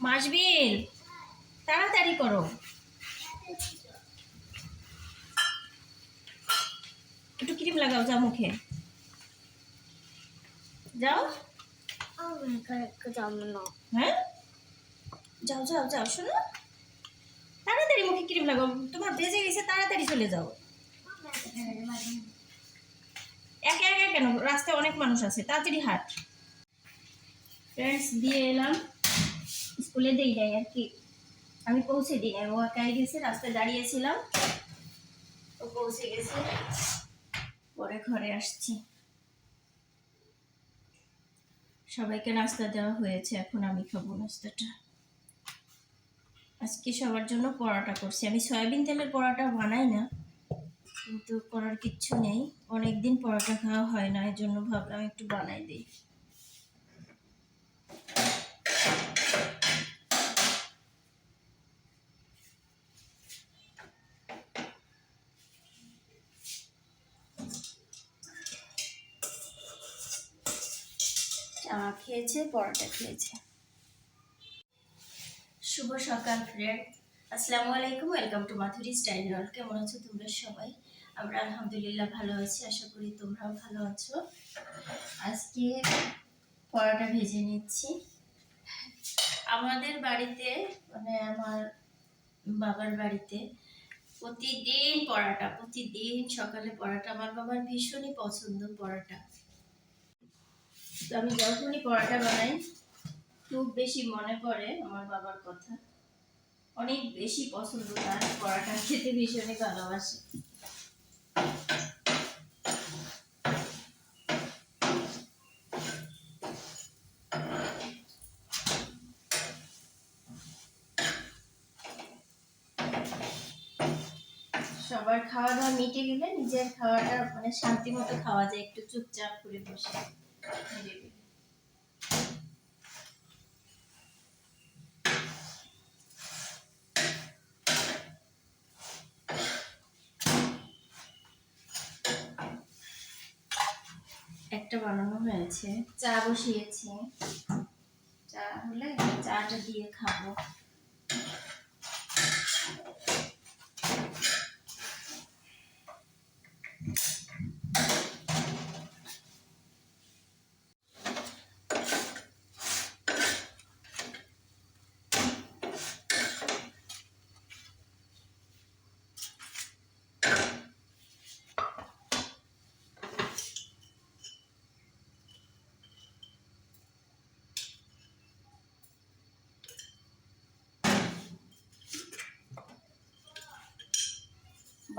মাসবিল তাড়াতাড়ি করো। একটু ক্রিম লাগাও যা মুখে। যাও। হ্যাঁ? যাও যাও যাও শোনো। তাড়াতাড়ি মুখে ক্রিম লাগাও। তোমার ভেজে গেছে তাড়াতাড়ি চলে যাও। একা একা কেন? রাস্তায় অনেক মানুষ আছে তাড়াতাড়ি হাট। ফ্রেন্ডস দিয়ে এলাম। স্কুলে দিই নাই আর কি। আমি পৌঁছে দিই নাই। ও একাই গেছে, রাস্তায় দাঁড়িয়েছিলাম। ও পৌঁছে গেছে। পরে ঘরে আসছি। সবাইকে নাস্তা দেওয়া হয়েছে, এখন আমি খাব নাস্তাটা। আজকে সবার জন্য পরোটা করছি। আমি সয়াবিন তেলের পরোটা বানাই না, কিন্তু করার কিচ্ছু নেই। অনেকদিন পরোটা খাওয়া হয় না এর জন্য ভাবলাম একটু বানাই দিই। খেয়েছে, পরোটা খেয়েছে। শুভ সকাল ফ্রেন্ড। আসসালামু আলাইকুম, welcome to Mathuri style roll কেমন আছো তোমরা সবাই? আমরা আলহামদুলিল্লাহ ভালো আছি, আশা করি তোমরাও ভালো আছো। আজকে পরোটা ভেজে নিচ্ছি। আমাদের বাড়িতে মানে আমার বাবার বাড়িতে প্রতিদিন পরোটা, প্রতিদিন সকালে পরোটা। আমার বাবার ভীষণই পছন্দ পরোটা। আমি যখনই পরোটা বানাই, খুব বেশি মনে পড়ে আমার বাবার কথা অনেক বেশি পছন্দ তার, পরোটা খেতে ভীষণই ভালোবাসে সবার খাওয়া দাওয়া মিটে গেলে নিজের খাওয়াটা মানে শান্তি মতো খাওয়া যায়, একটু চুপচাপ করে বসে। একটা বানানো হয়েছে। চা বসিয়েছি। চা হলে চাটা দিয়ে খাব।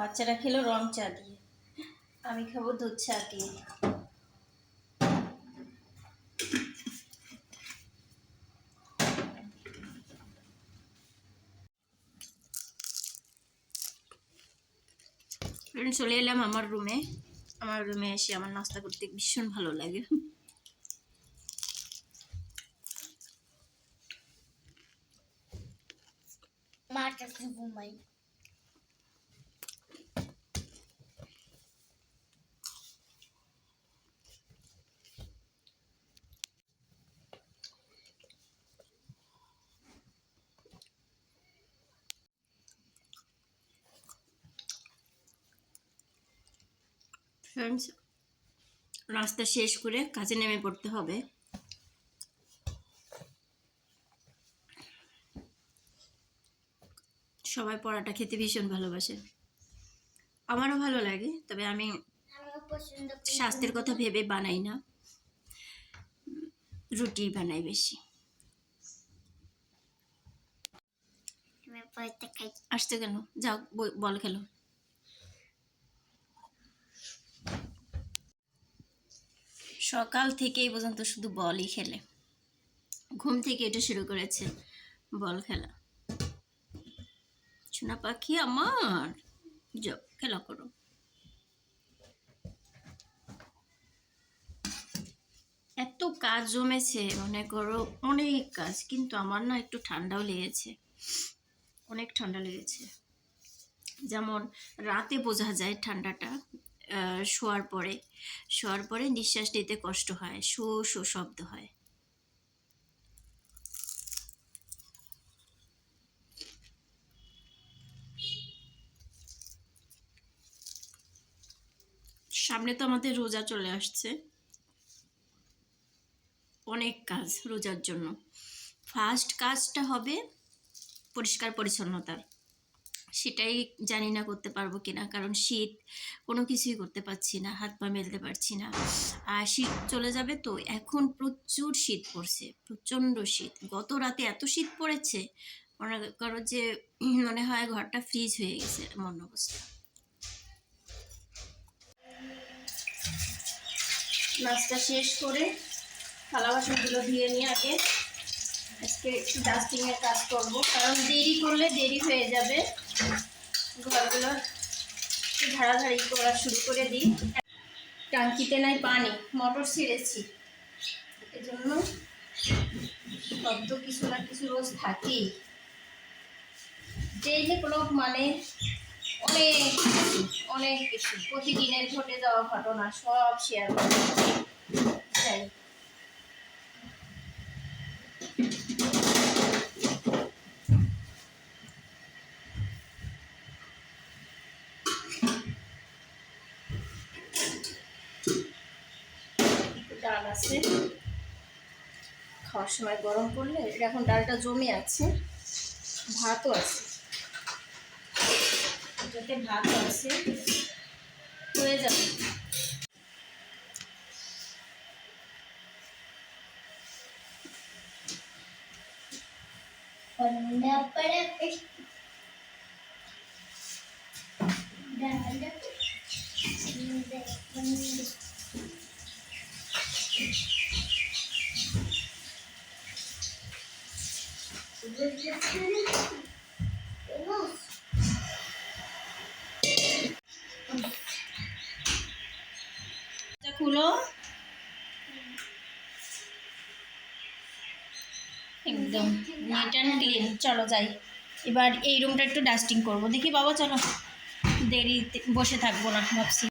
বাচ্চারা খেলো, রং চা দিয়ে। আমি খাব দুধ চা দিয়ে। চলে এলাম আমার রুমে। আমার রুমে এসে আমার নাস্তা করতে ভীষণ ভালো লাগে। কাছে ঘুমাই। ফ্রেন্ডস নাস্তা শেষ করে কাজে নেমে পড়তে হবে। সবাই পরাটা খেতে ভীষণ ভালোবাসে। আমারও ভালো লাগে তবে আমি স্বাস্থ্যের কথা ভেবে বানাই না। রুটি বানাই বেশি। আসতে কেন? যাও বল খেলো। সকাল থেকে এই পর্যন্ত শুধু বলই খেলে। ঘুম থেকে এটা শুরু করেছে বল খেলা। সোনা পাখি আমার খেলা করো। এত কাজ জমেছে, মনে করো, অনেক কাজ, কিন্তু আমার না একটু ঠান্ডাও লেগেছে। অনেক ঠান্ডা লেগেছে। যেমন রাতে বোঝা যায় ঠান্ডাটা শোয়ার পরে। শোয়ার পরে নিঃশ্বাস নিতে কষ্ট হয়। শো শো শব্দ হয়। সামনে তো আমাদের রোজা চলে আসছে। অনেক কাজ রোজার জন্য। ফার্স্ট কাজটা হবে পরিষ্কার পরিচ্ছন্নতার সেটাই জানি না করতে পারব কিনা। কারণ শীত, কোনো কিছুই করতে পারছি না, হাত পা মেলতে পারছি না। আর শীত চলে যাবে তো, এখন প্রচুর শীত পড়ছে, প্রচণ্ড শীত। গত রাতে এত শীত পড়েছে, মনে করো যে, মনে হয় ঘরটা ফ্রিজ হয়ে গেছে, এমন অবস্থা। নাস্তা শেষ করে থালা বাসনগুলো ধুয়ে নিয়ে আগে, আজকে একটু ডাস্টিংয়ের কাজ করব। কারণ দেরি করলে দেরি হয়ে যাবে। ঘরগুলো ঝাড়াঝাড়ি করা শুরু করে দিই। টাঙ্কিতে নাই পানি, মোটর ছিঁড়েছি। এজন্য শব্দ কিছু না কিছু রোজ থাকেই। কোনো মানে অনেক কিছু অনেক কিছু। প্রতিদিনের ঘটে যাওয়া ঘটনা, সব শেয়ার করি। যাই ডাল আছে খাওয়ার সময় গরম করলে, এটা এখন ডালটা জমে আছে, ভাতও আছে। এটাতে ভাতও আছে, হয়ে যাবে। এটা খুলো। একদম নিট অ্যান্ড ক্লিন চলো যাই। এবার এই রুমটা একটু ডাস্টিং করব। দেখি বাবা, চলো। দেরি বসে থাকব না, ভাবছি।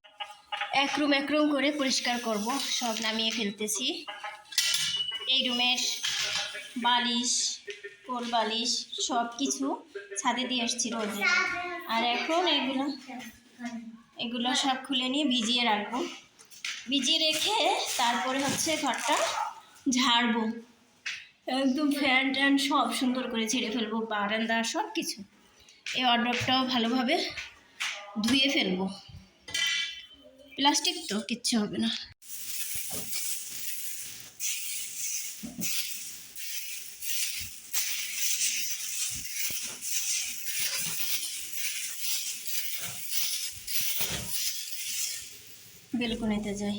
এক রুম এক রুম করে পরিষ্কার করব। সব নামিয়ে ফেলতেছি। এই রুমের বালিশ কোল বালিশ সব কিছু ছাদে দিয়ে আসছি রোদে। আর এখন এগুলো এগুলো সব খুলে নিয়ে ভিজিয়ে রাখব। ভিজিয়ে রেখে তারপরে হচ্ছে ঘরটা ঝাড়বো। একদম ফ্যান ট্যান সব সুন্দর করে ছেড়ে ফেলব, বারান্দা সব কিছু এই অর্ডারটাও ভালোভাবে ধুয়ে ফেলব। প্লাস্টিক তো কিচ্ছু হবে না। বেলকনিতে যাই।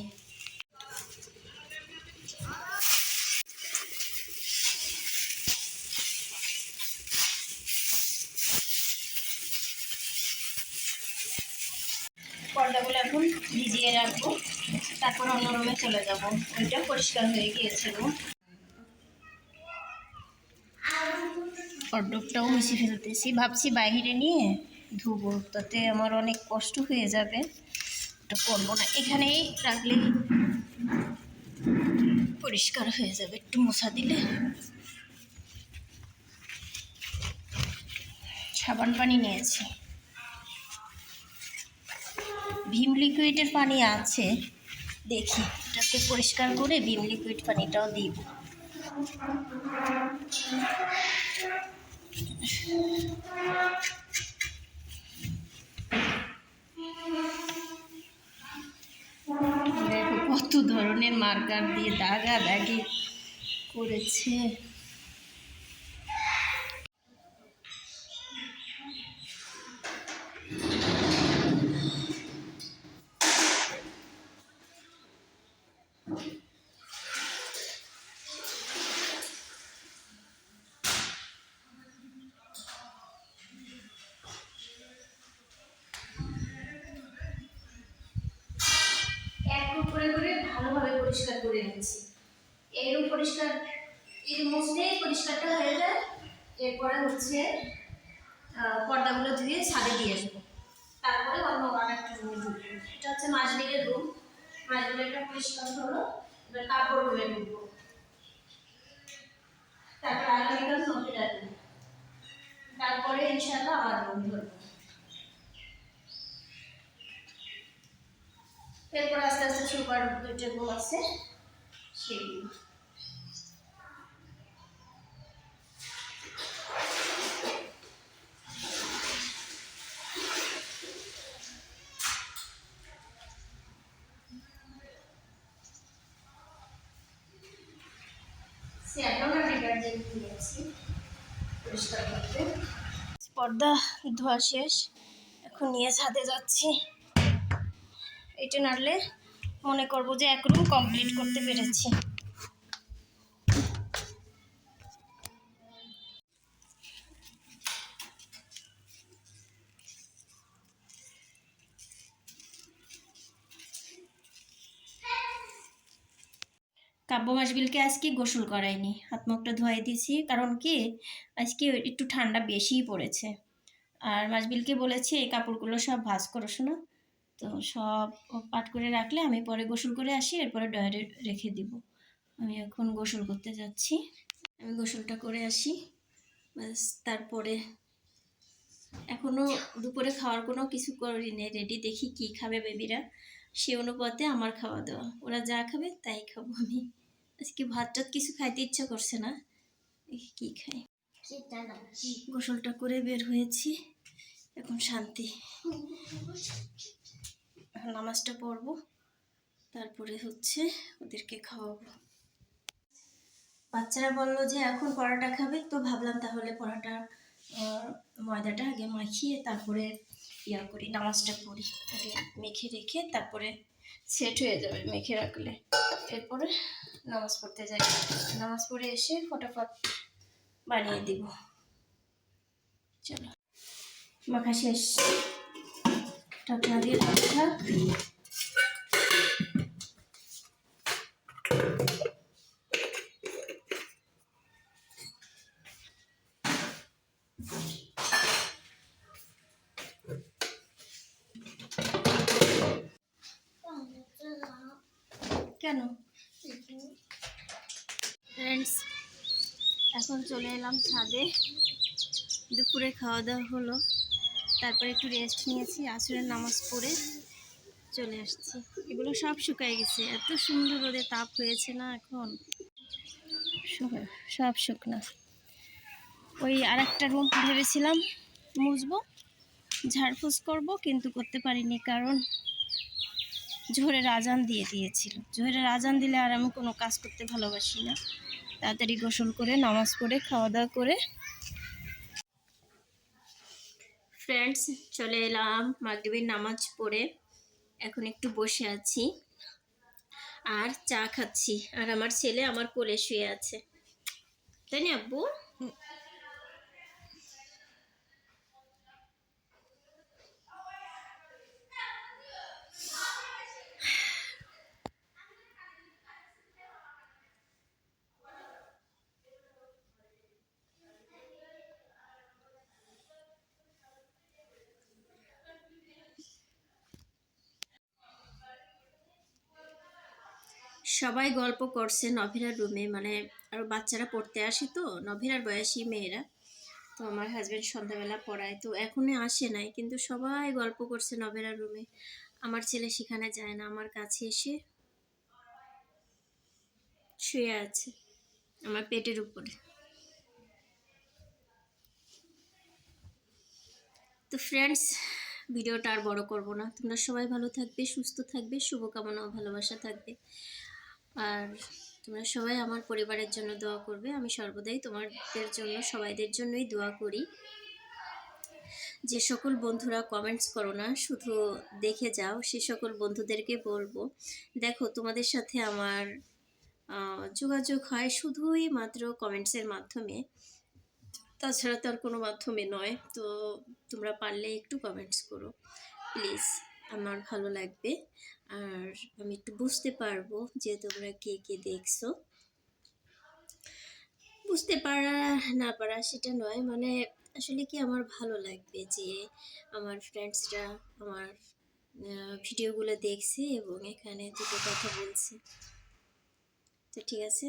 পর্দাগুলো এখন ভিজিয়ে রাখব। তারপর অন্য রুমে চলে যাব। ওইটা পরিষ্কার হয়ে গিয়েছিল অর্ডকটাও মিশে ফেলতেছি। ভাবছি বাইরে নিয়ে ধুবো। তাতে আমার অনেক কষ্ট হয়ে যাবে। ওটা করব না, এখানেই রাখলে পরিষ্কার হয়ে যাবে। একটু মশা দিলে। সাবান পানি নিয়েছি। ভীম লিকুইডের পানি আছে, দেখি। এটাকে পরিষ্কার করে ভীম লিকুইড পানিটাও দিব। দেখো কত ধরনের মার্কার দিয়ে দাগা দাগি করেছে এক রূপ করে করে ভালোভাবে পরিষ্কার করে নিচ্ছি এইরকম পরিষ্কার এই মুছলেই পরিষ্কারটা হয়ে যায় এরপরে হচ্ছে আহ, পর্দাগুলো ধুয়ে ছাদে দিয়ে আসব তারপরে অন্য আর একটা রুমে ঢুকবো এটা হচ্ছে মাসবিলের রুম মাসবিলেরটা পরিষ্কার হলো। এবার কাপড় রুমে ঢুকবো। তারপর আগামীকাল নদী রাখব তারপরে ইনশাল্লাহ আবার রুম ধরবো। এরপর আস্তে আস্তে সুপার দুইটা রুম আছে। সেগুলো পর্দা ধোয়া শেষ। এখন নিয়ে ছাদে যাচ্ছি। এটা নাড়লে মনে করব যে এক রুম কমপ্লিট করতে পেরেছি। কাব্য মাসবিলকে আজকে গোসল করাইনি। হাত মুখটা ধোয়াই দিয়েছি। কারণ কি? আজকে একটু ঠান্ডা বেশিই পড়েছে। আর মাসবিলকে বলেছি, এই কাপড়গুলো সব ভাঁজ করো শোনো তো সব পাট করে রাখলে আমি পরে গোসল করে আসি, এরপরে ডয়ারে রেখে দিব। আমি এখন গোসল করতে যাচ্ছি। আমি গোসলটা করে আসি। ব্যাস, তারপরে এখনও দুপুরে খাওয়ার কোনো কিছু করিনি রেডি, দেখি কি খাবে বেবিরা। সে অনুপাতে আমার খাওয়া দাওয়া। ওরা যা খাবে, তাই খাব আমি। আজকে ভাত টাত কিছু খাইতে ইচ্ছা করছে না। কি খাই? গোসলটা করে বের হয়েছি। এখন শান্তি। নামাজটা পড়ব। তারপরে হচ্ছে ওদেরকে খাওয়াবো। বাচ্চারা বলল যে এখন পরোটা খাবে? তো ভাবলাম তাহলে পরোটা ময়দাটা আগে মাখিয়ে তারপরে ইয়া করি নামাজটা পড়ি। মেখে রেখে তারপরে সেট হয়ে যাবে মেখে রাখলে। এরপরে নামাজ পড়তে যাই। নামাজ পড়ে এসে ফটাফট বানিয়ে দিব। চলো। মাখা শেষ। টাকা দিয়ে থাক কেন? ফ্রেন্ডস এখন চলে এলাম ছাদে। দুপুরে খাওয়া দাওয়া হলো। তারপরে একটু রেস্ট নিয়েছি আসরের নামাজ পড়ে চলে আসছি। এগুলো সব শুকায় গেছে। এত সুন্দর রোদে তাপ হয়েছে না এখন? সব শুকনা। ওই আর একটা রুম ভেবেছিলাম মুছবো ঝাড়ফুস করব কিন্তু করতে পারিনি কারণ জোহরের আজান দিয়ে দিয়েছিল। জোহরের আজান দিলে আর আমি কোনো কাজ করতে ভালোবাসি না। তাড়াতাড়ি গোসল করে, নামাজ পড়ে খাওয়া দাওয়া করে। ফ্রেন্ডস চলে এলাম মাগরিবের নামাজ পড়ে। এখন একটু বসে আছি। আর চা খাচ্ছি। আর আমার ছেলে আমার কোলে শুয়ে আছে। তাই না, আব্বু? সবাই গল্প করছে নভিরার রুমে মানে আর বাচ্চারা পড়তে আসে তো, নভিরার বয়সী মেয়েরা। তো আমার হাজব্যান্ড সন্ধ্যাবেলা পড়ায়, তো এখনই আসে নাই, কিন্তু সবাই গল্প করছে নভেরার রুমে। আমার ছেলে সেখানে যায় না, আমার কাছে এসে শুয়ে আছে, আমার পেটের উপরে। তো ফ্রেন্ডস ভিডিওটা আর বড় করব না। তোমরা সবাই ভালো থাকবে, সুস্থ থাকবে, শুভকামনা ও ভালোবাসা থাকবে। আর তোমরা সবাই আমার পরিবারের জন্য দোয়া করবে। আমি সর্বদাই তোমাদের জন্য, সবাইদের জন্যই দোয়া করি। যে সকল বন্ধুরা কমেন্টস করো না, শুধু দেখে যাও, সে সকল বন্ধুদেরকে বলব, দেখো তোমাদের সাথে আমার যোগাযোগ হয় শুধুই মাত্র কমেন্টসের মাধ্যমে। তাছাড়া তো আর কোনো মাধ্যমে নয়, তো তোমরা পারলে একটু কমেন্টস করো। প্লিজ আমার ভালো লাগবে। আর আমি একটু বুঝতে পারব যে তোমরা কে কে দেখছ। বুঝতে পারা না পারা সেটা নয় মানে আসলে কি আমার ভালো লাগবে যে আমার ফ্রেন্ডসরা আমার ভিডিওগুলো দেখছে এবং এখানে দুটো কথা বলছে। তো ঠিক আছে,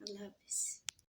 আল্লাহ হাফিজ।